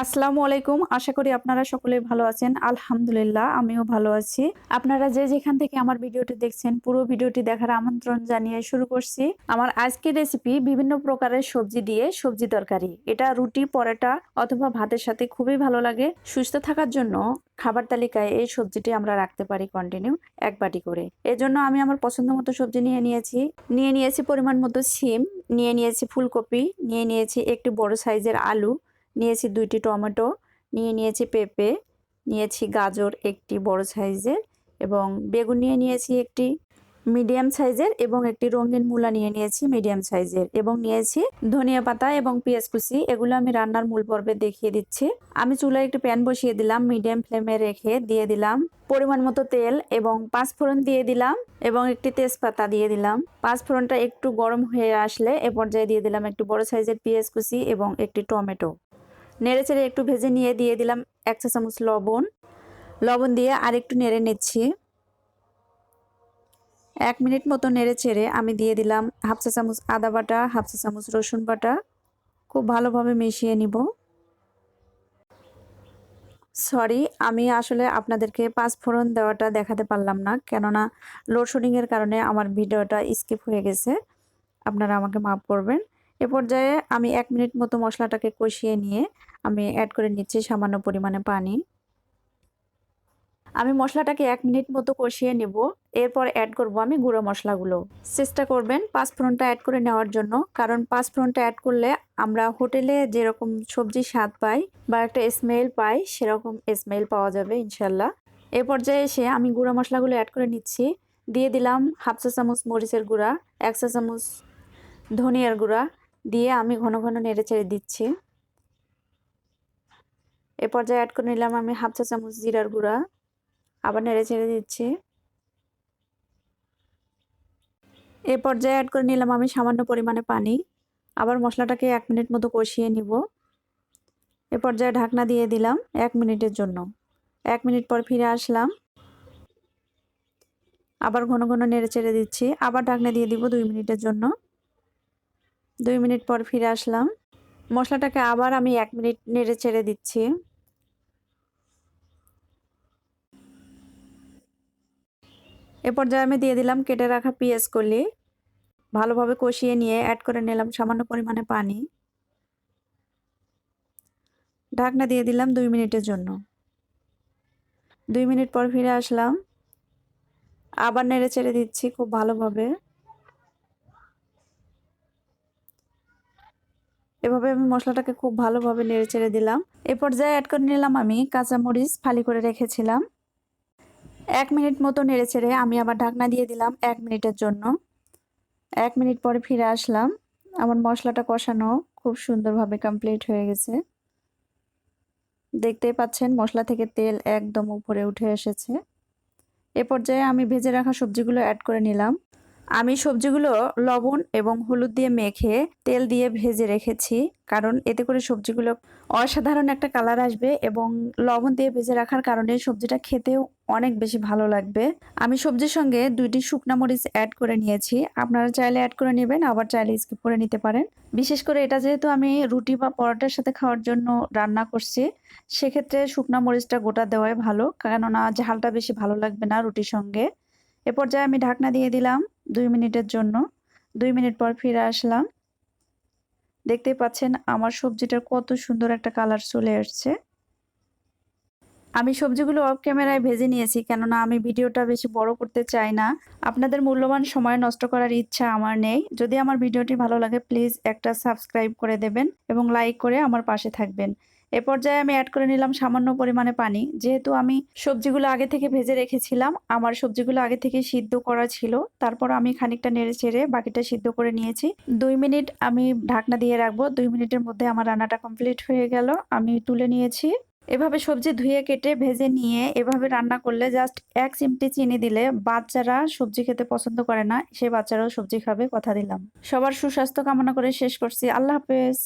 আসসালামু আলাইকুম। আশা করি আপনারা সকলে ভালো আছেন। আলহামদুলিল্লাহ, আমিও ভালো আছি। আপনারা যে যেখান থেকে আমার ভিডিওটি দেখছেন, পুরো ভিডিওটি দেখার আমন্ত্রণ জানিয়ে শুরু করছি। আমার আজকের রেসিপি বিভিন্ন প্রকারের সবজি দিয়ে সবজি তরকারি। এটা রুটি, পরোটা অথবা ভাতের সাথে খুবই ভালো লাগে। সুস্থ থাকার জন্য খাবার তালিকায় এই সবজিটি আমরা রাখতে পারি কন্টিনিউ এক বাটি করে। এজন্য আমি আমার পছন্দ মতো সবজি নিয়ে নিয়েছি। নিয়ে নিয়েছি পরিমাণ মতো সিম নিয়ে নিয়েছি ফুলকপি, নিয়ে নিয়েছি একটি বড় সাইজের আলু নিয়েছি দুইটি টমেটো, নিয়ে নিয়েছি পেঁপে, নিয়েছি গাজর একটি বড় সাইজের এবং বেগুন নিয়ে নিয়েছি একটি মিডিয়াম সাইজের এবং একটি রঙিন মূলা নিয়ে নিয়েছি মিডিয়াম সাইজের এবং নিয়েছি ধনিয়া পাতা এবং পেঁয়াজ কুচি। এগুলো আমি রান্নার মূল পর্বে দেখিয়ে দিচ্ছি। আমি চুলায় একটি প্যান বসিয়ে দিলাম, মিডিয়াম ফ্লেমে রেখে দিয়ে দিলাম পরিমাণ মতো তেল এবং পাঁচ ফোড়ন দিয়ে দিলাম এবং একটি তেজপাতা দিয়ে দিলাম। পাঁচ ফোড়নটা একটু গরম হয়ে আসলে এ পর্যায়ে দিয়ে দিলাম একটি বড় সাইজের পেঁয়াজ কুচি এবং একটি টমেটো। নেড়ে চেড়ে একটু ভেজে নিয়ে দিয়ে দিলাম এক চা চামচ লবণ। লবণ দিয়ে আর একটু নেড়ে নিচ্ছি। এক মিনিট মতো নেড়ে চেড়ে আমি দিয়ে দিলাম হাফ চা চামচ আদা বাটা, হাফ চা চামচ রসুন বাটা। খুব ভালোভাবে মিশিয়ে নিব। সরি, আমি আসলে আপনাদেরকে পাঁচ ফোড়ন দেওয়াটা দেখাতে পারলাম না, কেননা লোডশেডিংয়ের কারণে আমার ভিডিওটা স্কিপ হয়ে গেছে। আপনারা আমাকে মাফ করবেন। এ পর্যায়ে আমি এক মিনিট মতো মশলাটাকে কষিয়ে নিয়ে আমি অ্যাড করে নিচ্ছি সামান্য পরিমাণে পানি। আমি মশলাটাকে এক মিনিট মতো কষিয়ে নেব। এরপর অ্যাড করব আমি গুঁড়ো মশলাগুলো। চেষ্টা করবেন পাঁচ পাঁচফোড়নটা অ্যাড করে নেওয়ার জন্য, কারণ পাঁচ পাঁচফোড়নটা অ্যাড করলে আমরা হোটেলে যেরকম সবজি স্বাদ পাই বা একটা স্মেল পাই, সেরকম স্মেল পাওয়া যাবে ইনশাল্লাহ। এ পর্যায়ে এসে আমি গুঁড়ো মশলাগুলো অ্যাড করে নিচ্ছি। দিয়ে দিলাম হাফ চা চামচ মরিচের গুঁড়া, এক চা চামচ ধনিয়ার গুঁড়া দিয়ে আমি ঘন ঘন নেড়ে ছেড়ে দিচ্ছি। এ পর্যায়ে অ্যাড করে নিলাম আমি হাফ চা চামচ জিরার গুঁড়া। আবার নেড়ে ছেড়ে দিচ্ছি। এ পর্যায়ে অ্যাড করে নিলাম আমি সামান্য পরিমাণে পানি। আবার মশলাটাকে এক মিনিট মতো কষিয়ে নিব। এ পর্যায়ে ঢাকনা দিয়ে দিলাম এক মিনিটের জন্য। এক মিনিট পর ফিরে আসলাম। আবার ঘন ঘন নেড়ে চেড়ে দিচ্ছি। আবার ঢাকনা দিয়ে দিব দুই মিনিটের জন্য। দুই মিনিট পর ফিরে আসলাম। মশলাটাকে আবার আমি এক মিনিট নেড়ে ছেড়ে দিচ্ছি। এ পর্যায়ে আমি দিয়ে দিলাম কেটে রাখা পেঁয়াজ কলি। ভালোভাবে কষিয়ে নিয়ে অ্যাড করে নিলাম সামান্য পরিমাণে পানি। ঢাকনা দিয়ে দিলাম দুই মিনিটের জন্য। দুই মিনিট পর ফিরে আসলাম। আবার নেড়ে চেড়ে দিচ্ছি খুব ভালোভাবে। এভাবে আমি মশলাটাকে খুব ভালোভাবে নেড়ে চেড়ে দিলাম। এ পর্যায়ে অ্যাড করে নিলাম আমি কাঁচামরিচ ফালি করে রেখেছিলাম। এক মিনিট মতো নেড়ে চেড়ে আমি আবার ঢাকনা দিয়ে দিলাম এক মিনিটের জন্য। এক মিনিট পরে ফিরে আসলাম। আমার মশলাটা কষানো খুব সুন্দরভাবে কমপ্লিট হয়ে গেছে। দেখতেই পাচ্ছেন মশলা থেকে তেল একদম উপরে উঠে এসেছে। এ পর্যায়ে আমি ভেজে রাখা সবজিগুলো অ্যাড করে নিলাম। আমি সবজিগুলো লবণ এবং হলুদ দিয়ে মেখে তেল দিয়ে ভেজে রেখেছি, কারণ এতে করে সবজিগুলো অসাধারণ একটা কালার আসবে এবং লবণ দিয়ে ভেজে রাখার কারণে সবজিটা খেতেও অনেক বেশি ভালো লাগবে। আমি সবজির সঙ্গে দুইটি শুকনা মরিচ অ্যাড করে নিয়েছি, আপনারা চাইলে অ্যাড করে নেবেন, আবার চাইলে স্কিপ করে নিতে পারেন। বিশেষ করে এটা যেহেতু আমি রুটি বা পরোটার সাথে খাওয়ার জন্য রান্না করছি, সেক্ষেত্রে শুকনা মরিচটা গোটা দেওয়াই ভালো, কেননা ঝালটা বেশি ভালো লাগবে না রুটির সঙ্গে। এ পর্যায়ে আমি ঢাকনা দিয়ে দিলাম। দুই মিনিটের জন্য। দুই মিনিট পর ফিরে আসলাম। দেখতেই পাচ্ছেন আমার সবজিটার কত সুন্দর একটা কালার চলে আসছে। আমি সবজিগুলো অফ ক্যামেরায় ভেজে নিয়েছি, কেননা আমি ভিডিওটা বেশি বড় করতে চাই না। আপনাদের মূল্যবান সময় নষ্ট করার ইচ্ছা আমার নেই। যদি আমার ভিডিওটি ভালো লাগে প্লিজ একটা সাবস্ক্রাইব করে দেবেন এবং লাইক করে আমার পাশে থাকবেন। এ পর্যায়ে আমি অ্যাড করে নিলাম সামান্য পরিমাণে পানি। যেহেতু আমি সবজিগুলো আগে থেকে ভেজে রেখেছিলাম, আমার সবজিগুলো আগে থেকে সিদ্ধ করা ছিল, তারপর আমি খানিকটা নেড়ে চেড়ে বাকিটা সিদ্ধ করে নিয়েছি। দুই মিনিট আমি ঢাকনা দিয়ে রাখব, দুই মিনিটের মধ্যে আমার রান্নাটা কমপ্লিট হয়ে গেল, আমি তুলে নিয়েছি। এভাবে সবজি ধুয়ে কেটে ভেজে নিয়ে এভাবে রান্না করলে জাস্ট এক চিমটি চিনি দিলে বাচ্চারা সবজি খেতে পছন্দ করে না সেই বাচ্চারাও সবজি খাবে, কথা দিলাম। সবার সুস্বাস্থ্য কামনা করে শেষ করছি, আল্লাহ হাফেজ।